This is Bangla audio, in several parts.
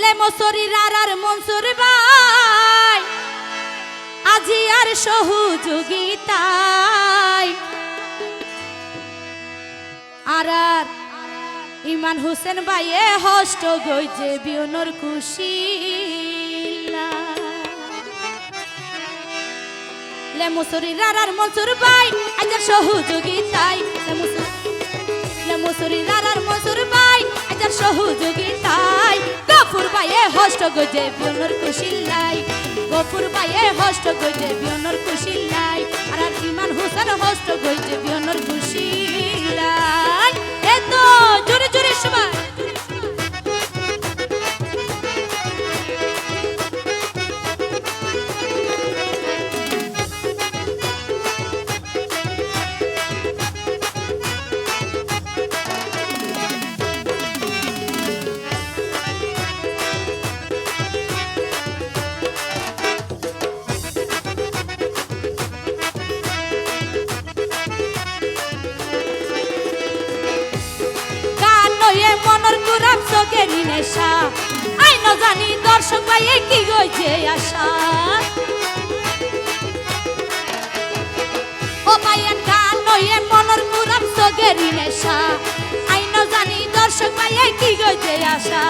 লে মসরির আর আর মনসুর ভাই। আজি আর সহযোগিতাই আর আর ইমান হোসেন ভাইয়ে হষ্ট গইজে বিয়নর খুশি লে মসরির আর আর মনসুর ভাই, আজ আর সহযোগিতাই লে মসুর লে মসুরি রারার মসুর ভাই আজার সহযোগিতাই গফুর হস্ত গজে বিয়নর কুশিল্লাই। গফুর বাইয়ে হষ্ট গজে বিয়নর কুশিল্লাই। আর আর ইমান হোসেন হষ্ট গজে বিয়নর খুশি এ নেশা। আই ন জানি দর্শক কি গইছে আশা? ও ভাইয়ান গান নয়ে মনর কুরাম সগেরি নেশা। আই ন জানি দর্শক কি গইছে আশা?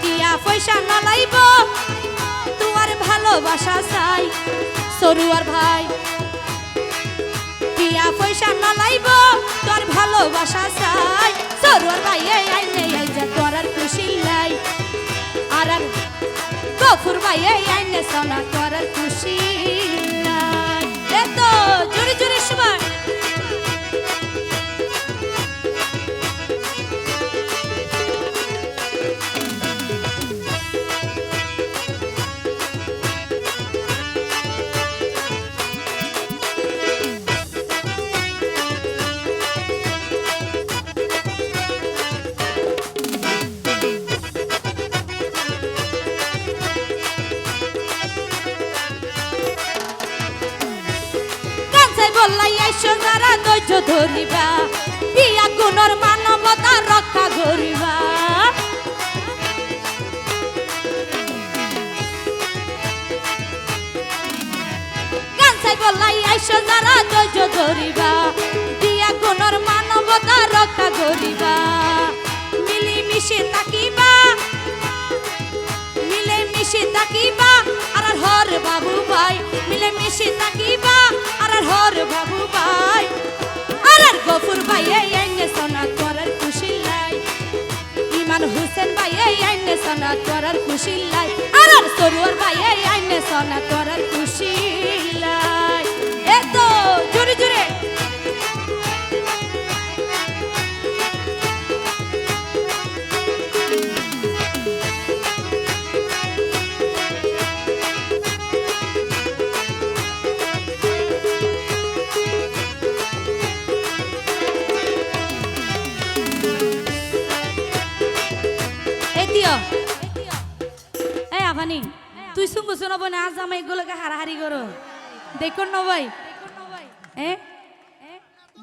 টিয়া পয়সা নলাইব তোমার ভালোবাসা চাই। সরুয়ার ভাই, টিয়া পয়সা নলাইব তোর ভালোবাসা চাই। সরুয়ার ভাইয়ে গফুর ভাইয়ে আইনে তোর আর খুশি। বললাই আইসো যারা ধৈর্য ধরিবা, ইয়া গুণর মানবতা রক্ষা করিবা। কাঞ্চাই আইসো যারা ধৈর্য ধরিবা দিয়া গুণর মানবতা রক্ষা করিবা। মিলি মিশে থাকিবা করার খুশি লাই। আর সরুয়ার ভাই আইনে সোনা করার খুশি। এই তুই শুনব শুনব না, আজ আমি এগুলোকে হারাহারি করো। দেখো না ভাই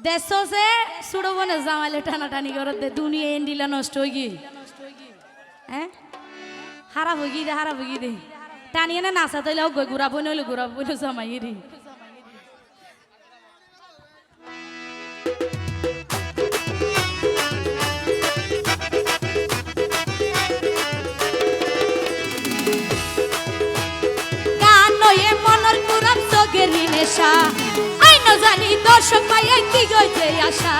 দেশ সুড়ব না জামাইলে টানাটানি করো দুনিয়া এন্ডিলা নষ্ট হয়ে গিয়ে। হ্যাঁ হারা ভুগি দে হারা ভুগি দে। টানিয়ে না নাচা তৈলে ঘুরাবো নইলে ঘুরাবো জামাই রে সগেরি নেশা আই ন জানি দর্শক পাইয়ে কি গইছে আশা?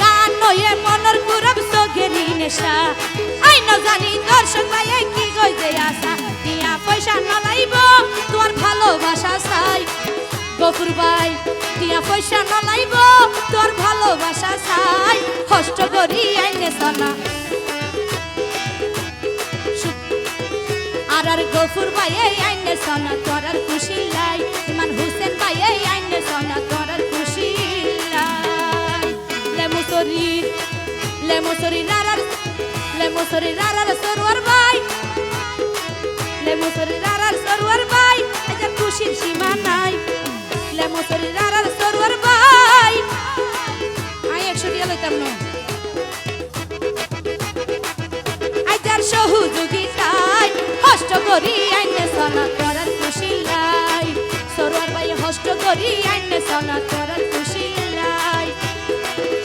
গান নয়ে মনর কুরাম সগেরি নেশা। আই ন জানি দর্শক পাইয়ে কি গইছে আশা? টিয়া পয়সা নলাইব তোর ভালোবাসা চাই। গফুর ভাই টিয়া পয়সা নলাইব তোর ভালোবাসা চাই। কষ্ট করি আইনে সোনা গফুর ভাই এই আইনে সনা তোরার খুশি লাই। ইমান হোসেন ভাই এই আইনে সনা তোরার খুশি লাই। লে মুসরি লে মুসরি রারার লেমো মুসরি রারার সরওয়ার করি আইনে সনা করার খুশি লাই সরোয়ার ভাই হষ্ট করি আইনে সনা করার খুশি লাই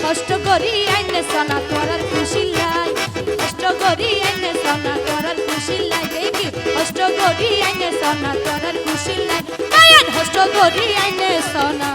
কষ্ট করি আইনে সনা করার খুশি লাই কষ্ট করি আইনে সনা করার খুশি লাই দেখি কষ্ট করি আইনে সনা করার খুশি লাই আয়ান কষ্ট করি আইনে সনা